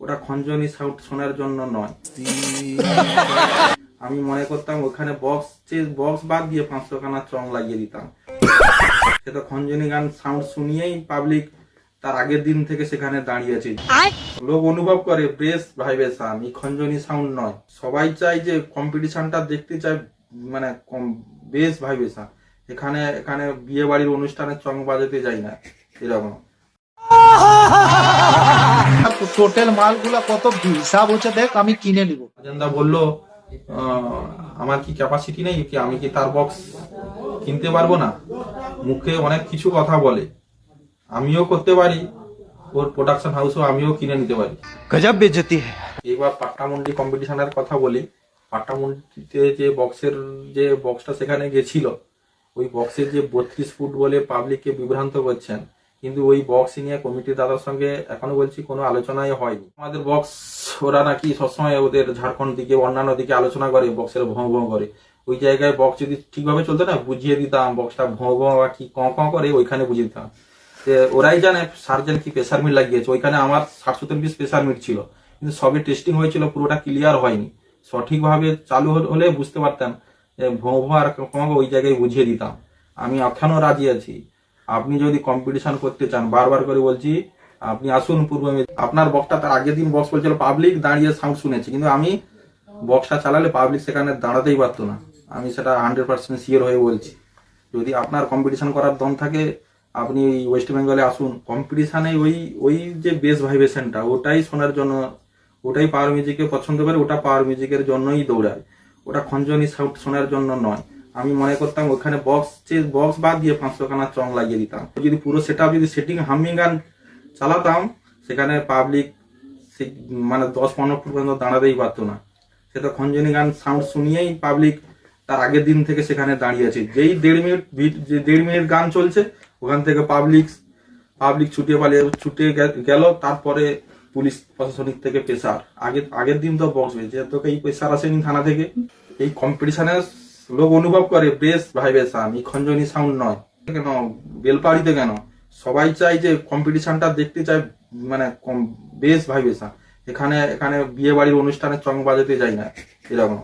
ওটা খঞ্জনি সাউন্ড শোনার জন্য নয়। আমি মনে করতাম ওখানে বক্স বক্স বাদ দিয়ে পাঁচশো খানা চং লাগিয়ে দিতাম। সে তো খঞ্জনি গান সাউন্ড শুনিয়েই পাবলিক তার আগের দিন থেকে সেখানে দাঁড়িয়েছে। লোক অনুভব করে বেশ ভাইবেশান এই খঞ্জনি সাউন্ড নয়। সবাই চায় যে কম্পিটিশনটা দেখতে চায় মানে বেশ ভাইবেশান। এখানে এখানে বিয়ে বাড়ির অনুষ্ঠানে চং বাজাতে যাই না এরকম। টোটাল মালগুলা কত হিসাব হচ্ছে দেখ আমি কিনে নিব। অজন্তা বলল আমার কি ক্যাপাসিটি নেই? কি আমি কি তার বক্স কিনতে পারব না? মুখে অনেক কিছু কথা বলে। আমিও করতে পারি ওর প্রোডাকশন হাউসও আমিও কিনে নিতে পারি। গজব বেজতি এইবার পাট্টামন্ডি কম্পিটিশনের কথা বলি। পাট্টামন্ডিতে যে বক্সের যে বক্সটা সেখানে গেছিল ওই বক্সের যে বত্রিশ ফুট বলে পাবলিককে বিভ্রান্ত করছেন কিন্তু ওই বক্স নিয়ে কমিটির দাদার সঙ্গে এখনও বলছি কোনো আলোচনাই হয়নি। আমাদের বক্স ওরা নাকি সবসময় ওদের ঝাড়খণ্ড দিকে, অন্যান্য দিকে আলোচনা করে বক্সের ভোঁ ভোঁ করে। ওই জায়গায় বক্স যদি ঠিকভাবে চলতো না, বুঝিয়ে দিতাম বক্সটা ভোঁ ভোঁ বা কি কঁ কঁ করে ওইখানে বুঝিয়ে দিতাম। যে ওরাই জানে সার্জেন কি প্রেসার মিট লাগিয়েছে। ওইখানে আমার ষাট সত্তর পিস প্রেসার মিট ছিল। কিন্তু সবই টেস্টিং হয়েছিল, পুরোটা ক্লিয়ার হয়নি। সঠিকভাবে চালু হলে বুঝতে পারতাম যে ভোঁ ভোঁ আর কমাকে ওই জায়গায় বুঝিয়ে দিতাম। আমি এখনও রাজি আছি। আপনি যদি কম্পিটিশন করতে চান, বারবার করে বলছি, আপনি আসুন পূর্ব। আপনার বক্সটা তার আগের দিন বক্স বলছিল পাবলিক দাঁড়িয়ে সাউন্ড শুনেছি। কিন্তু আমি বক্সটা চালালে পাবলিক সেখানে দাঁড়াতেই পারতো না। আমি সেটা হান্ড্রেড পার্সেন্ট সিওর হয়ে বলছি। যদি আপনার কম্পিটিশন করার দম থাকে, আপনি ওয়েস্ট বেঙ্গলে আসুন। কম্পিটিশানে ওই ওই যে বেস ভাইব্রেশনটা ওটাই শোনার জন্য, ওটাই পাওয়ার মিউজিকে পছন্দ করে, ওটা পাওয়ার মিউজিকের জন্যই দৌড়ায়। ওটা খঞ্জনি সাউন্ড শোনার জন্য নয়। আমি মনে করতাম ওখানে বক্স বক্স বাদ দিয়ে পাঁচশো খানা চং লাগিয়ে দিতাম। যদি পুরো সেটা যদি সেটিং হামিং গান চালাতাম, সেখানে পাবলিক মানে দশ পনেরো ফুট পর্যন্ত দাঁড়াতেই পারতো না। সেটা খঞ্জনি গান সাউন্ড শুনিয়েই পাবলিক তার আগের দিন থেকে সেখানে দাঁড়িয়ে আছে। যেই দেড় মিনিট যে দেড় মিনিট গান চলছে, ওখান থেকে পাবলিক পাবলিক ছুটে পালিয়ে, ছুটে গেল, তারপরে পুলিশ প্রশাসনিক থেকে প্রেসার আগে, আগের দিন তো বক্স হয়েছে তোকে এই প্রেসার আসেনি থানা থেকে। এই কম্পিটিশনে লোক অনুভব করে, বেশ ভাইবেশান এই খঞ্জনি সাউন্ড নয়। কেন? বেলপাড়িতে কেন? সবাই চাই যে কম্পিটিশনটা দেখতে চায় মানে কম- বেশ ভাইবেশান এখানে এখানে বিয়ে বাড়ির অনুষ্ঠানে চং বাজাতে যাই না, এরকম।